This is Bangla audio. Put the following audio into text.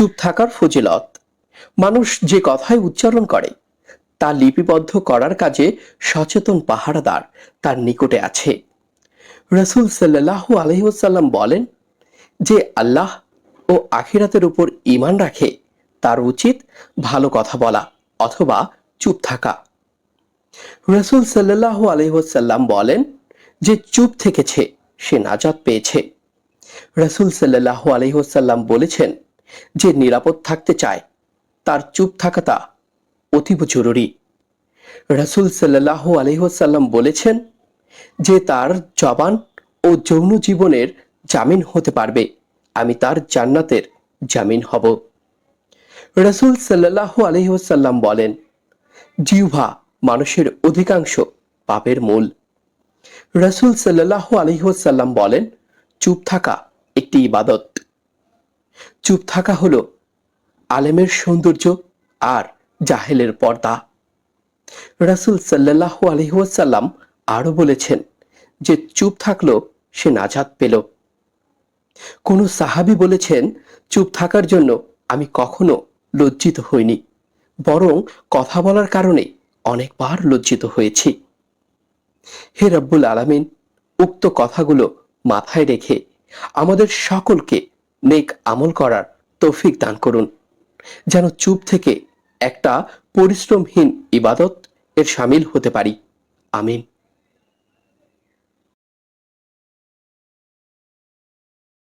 চুপ থাকার ফজিলত। মানুষ যে কথাই উচ্চারণ করে, তা লিপিবদ্ধ করার কাজে সচেতন পাহারাদার তার নিকটে আছে। রসুল সাল্লাহ আলহিউসাল্লাম বলেন যে আল্লাহ ও আখিরাতের উপর ঈমান রাখে, তার উচিত ভালো কথা বলা অথবা চুপ থাকা। রসুল সাল্লাহ আলহিহাল্লাম বলেন যে চুপ থেকেছে, সে নাজাত পেয়েছে। রসুল সাল্লাহ আলহিহাল্লাম বলেছেন যে নিরাপদ থাকতে চায়, তার চুপ থাকাটা অতীব জরুরি। রসুল সাল্লাহ আলহিহাল্লাম বলেছেন যে, তার জবান ও যৌন জীবনের জামিন হতে পারবে, আমি তার জান্নাতের জামিন হব। রসুল সাল্লাহ আলহিহাল্লাম বলেন, জিহ্বা মানুষের অধিকাংশ পাপের মূল। রসুল সাল্লাহ আলহিহাল্লাম বলেন, চুপ থাকা একটি ইবাদত। চুপ থাকা হলো আলেমের সৌন্দর্য আর জাহেলের পর্দা। রাসুল সাল্লাহ আলহিহাল্লাম আরও বলেছেন যে চুপ থাকল, সে নাজাত পেল। কোনো সাহাবি বলেছেন, চুপ থাকার জন্য আমি কখনো লজ্জিত হইনি, বরং কথা বলার কারণে অনেকবার লজ্জিত হয়েছি। হে রব্বুল আলামিন, উক্ত কথাগুলো মাথায় রেখে আমাদের সকলকে নেক আমল করার তৌফিক দান করুন। যেন চুপ থেকে একটা পরিশ্রমহীন ইবাদত এর সামিল হতে পারি। আমিন।